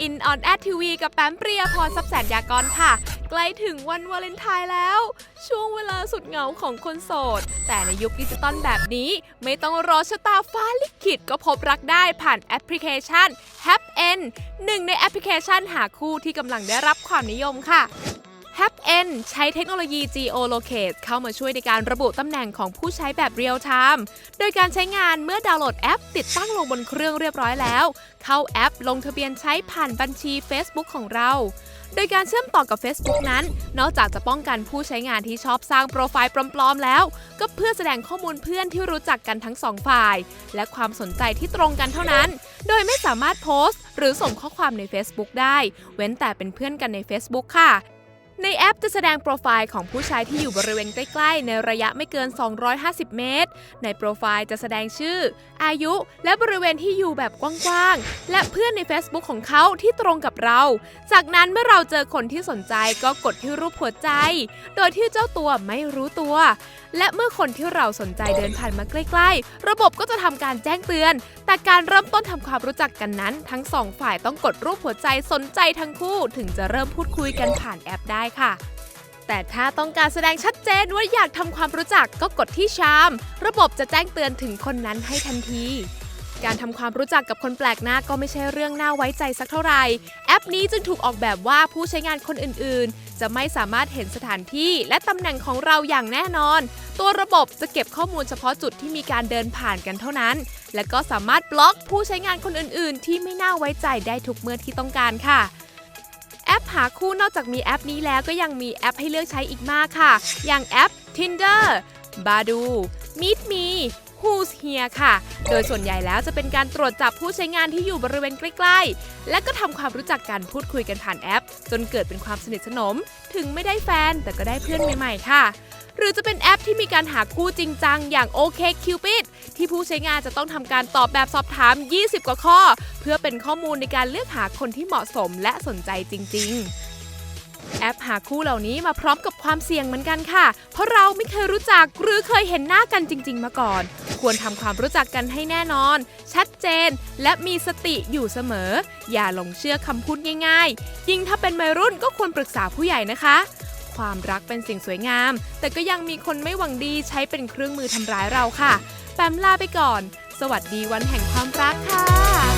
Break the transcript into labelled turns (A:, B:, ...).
A: อินออนแอดทีวีกับแปมเปรียพรซับแสนยากรค่ะ ใกล้ถึงวันวาเลนไทน์แล้ว ช่วงเวลาสุดเหงาของคนโสด แต่ในยุคดิจิตอลแบบนี้ ไม่ต้องรอชะตาฟ้าลิขิตก็พบรักได้ผ่านแอปพลิเคชัน h a p n หนึ่งในแอปพลิเคชันหาคู่ที่กำลังได้รับความนิยมค่ะ h a p n ใช้เทคโนโลยี geolocate เข้ามาช่วยในการระบุตำแหน่งของผู้ใช้แบบเรียลไทม์ โดยการใช้งานเมื่อดาวน์โหลดแอป ติดตั้งลงบนเครื่องเรียบร้อยแล้ว เข้าแอปลงทะเบียนใช้ผ่านบัญชี Facebook ของเรา โดยการเชื่อมต่อกับ Facebook นั้น นอกจากจะป้องกันผู้ใช้งานที่ชอบสร้างโปรไฟล์ปลอมๆแล้ว ก็เพื่อแสดงข้อมูลเพื่อนที่รู้จักกันทั้งสองฝ่าย และความสนใจที่ตรงกันเท่านั้น โดยไม่สามารถโพสต์ หรือส่งข้อความใน Facebook ได้ เว้นแต่เป็นเพื่อนกันใน Facebook ค่ะ ในแอปจะแสดงโปรไฟล์ของผู้ใช้ที่อยู่บริเวณใกล้ ๆ ในระยะไม่เกิน 250 เมตร ในโปรไฟล์จะแสดงชื่อ อายุ และบริเวณที่อยู่แบบกว้างๆ และเพื่อนใน Facebook ของเขาที่ตรงกับเรา จากนั้นเมื่อเราเจอคนที่สนใจก็กดที่รูปหัวใจ โดยที่เจ้าตัวไม่รู้ตัว และเมื่อคนที่เราสนใจเดินผ่านมาใกล้ๆ ระบบก็จะทำการแจ้งเตือน แต่การเริ่มต้นทำความรู้จักกันนั้น ทั้งสองฝ่ายต้องกดรูปหัวใจสนใจทั้งคู่ ถึงจะเริ่มพูดคุยกันผ่านแอปได้ค่ะ แต่ถ้าต้องการแสดงชัดเจนว่าอยากทำความรู้จักก็กดที่ชาม ระบบจะแจ้งเตือนถึงคนนั้นให้ทันที การทำความรู้จักกับคนแปลกหน้าก็ไม่ใช่เรื่องน่าไว้ใจสักเท่าไหร่ แอปนี้จึงถูกออกแบบว่าผู้ใช้งานคนอื่นๆ จะไม่สามารถเห็นสถานที่และตำแหน่งของเราอย่างแน่นอน ตัวระบบจะเก็บข้อมูลเฉพาะจุดที่มีการเดินผ่านกันเท่านั้น และก็สามารถบล็อกผู้ใช้งานคนอื่นๆ ที่ไม่น่าไว้ใจได้ทุกเมื่อที่ต้องการค่ะ แอปหาคู่นอกจากมีแอปนี้แล้วก็ยังมีแอปให้เลือกใช้อีกมากค่ะ อย่างแอป Tinder Badu Meet Me Who's Here ค่ะ โดยส่วนใหญ่แล้วจะเป็นการตรวจจับผู้ใช้งานที่อยู่บริเวณใกล้ๆ และก็ทำความรู้จักกันพูดคุยกันผ่านแอป จนเกิดเป็นความสนิทสนม ถึงไม่ได้แฟนแต่ก็ได้เพื่อนใหม่ๆ ค่ะ หรือจะเป็นแอปที่มีการหาคู่จริงจังอย่าง OK Cupid ที่ผู้ใช้งานจะต้องทำการตอบแบบสอบถาม 20 กว่าข้อ เพื่อเป็นข้อมูลในการเลือกหาคนที่เหมาะสมและสนใจจริง ๆแอปหาคู่เหล่านี้มาพร้อมกับความเสี่ยงเหมือนกันค่ะ เพราะเราไม่เคยรู้จักหรือเคยเห็นหน้ากันจริง ๆ มาก่อน ควรทำความรู้จักกันให้แน่นอน ชัดเจน และมีสติอยู่เสมอ อย่าหลงเชื่อคำพูดง่าย ๆ ยิ่งถ้าเป็นวัยรุ่นก็ควรปรึกษาผู้ใหญ่นะคะ ความรักเป็นสิ่งสวยงาม แต่ก็ยังมีคนไม่หวังดีใช้เป็นเครื่องมือทำร้ายเราค่ะ แปมลาไปก่อน สวัสดีวันแห่งความรักค่ะ